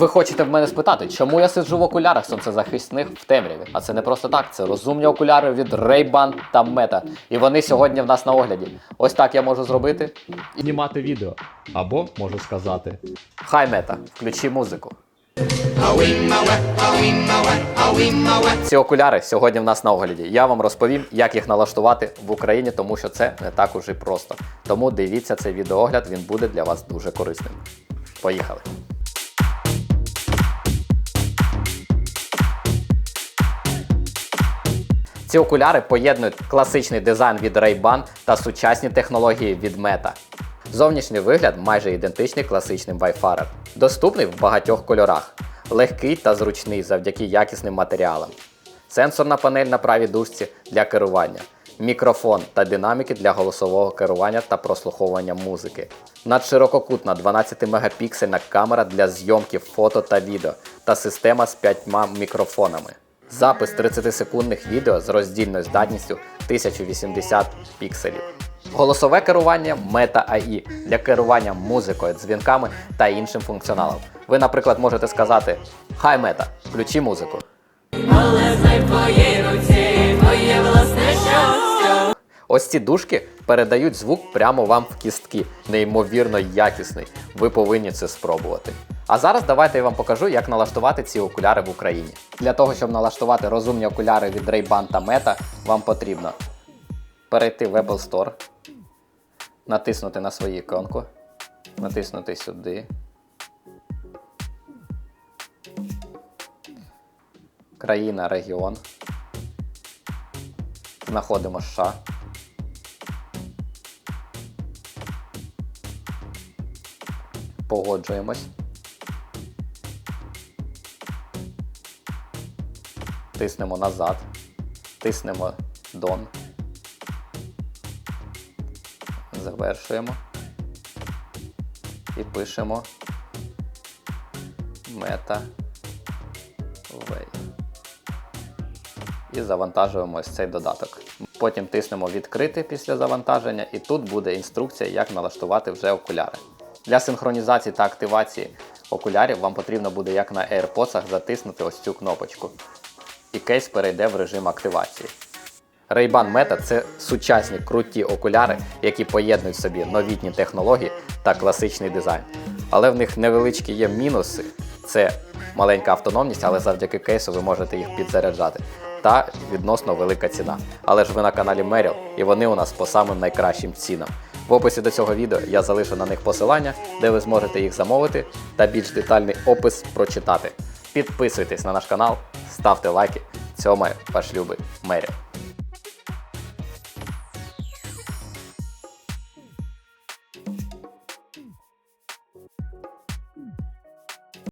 Ви хочете в мене спитати, чому я сиджу в окулярах сонцезахисних в темряві? А це не просто так, це розумні окуляри від Ray-Ban та Meta. І вони сьогодні в нас на огляді. Ось так я можу зробити. знімати відео. Або можу сказати. Хай Мета, включи музику. Ці окуляри сьогодні в нас на огляді. Я вам розповім, як їх налаштувати в Україні, тому що це не так уже просто. Тому дивіться цей відеоогляд, він буде для вас дуже корисним. Поїхали! Ці окуляри поєднують класичний дизайн від Ray-Ban та сучасні технології від Meta. Зовнішній вигляд майже ідентичний класичним Wayfarer. Доступний в багатьох кольорах, легкий та зручний завдяки якісним матеріалам. Сенсорна панель на правій дужці для керування, мікрофон та динаміки для голосового керування та прослуховування музики. Надширококутна 12-мегапіксельна камера для зйомки фото та відео та система з п'ятьма мікрофонами. Запис 30-секундних відео з роздільною здатністю 1080 пікселів. Голосове керування Meta AI для керування музикою, дзвінками та іншим функціоналом. Ви, наприклад, можете сказати Хай Мета, включи музику. Ось ці дужки передають звук прямо вам в кістки. Неймовірно якісний. Ви повинні це спробувати. А зараз давайте я вам покажу, як налаштувати ці окуляри в Україні. Для того, щоб налаштувати розумні окуляри від Ray-Ban та Meta, вам потрібно перейти в Apple Store, натиснути на свою іконку, натиснути сюди. Країна, регіон. Знаходимо США. Погоджуємось. Тиснемо назад. Тиснемо Done. Завершуємо. І пишемо Meta Way. І завантажуємо ось цей додаток. Потім тиснемо відкрити після завантаження, і тут буде інструкція, як налаштувати вже окуляри. Для синхронізації та активації окулярів вам потрібно буде, як на AirPods, затиснути ось цю кнопочку. І кейс перейде в режим активації. Ray-Ban Meta це сучасні круті окуляри, які поєднують в собі новітні технології та класичний дизайн. Але в них невеличкі є мінуси. Це маленька автономність, але завдяки кейсу ви можете їх підзаряджати. Та відносно велика ціна. Але ж ви на каналі Merrill, і вони у нас по самим найкращим цінам. В описі до цього відео я залишу на них посилання, де ви зможете їх замовити та більш детальний опис прочитати. Підписуйтесь на наш канал, ставте лайки. Цьомаю ваш любий Меріл.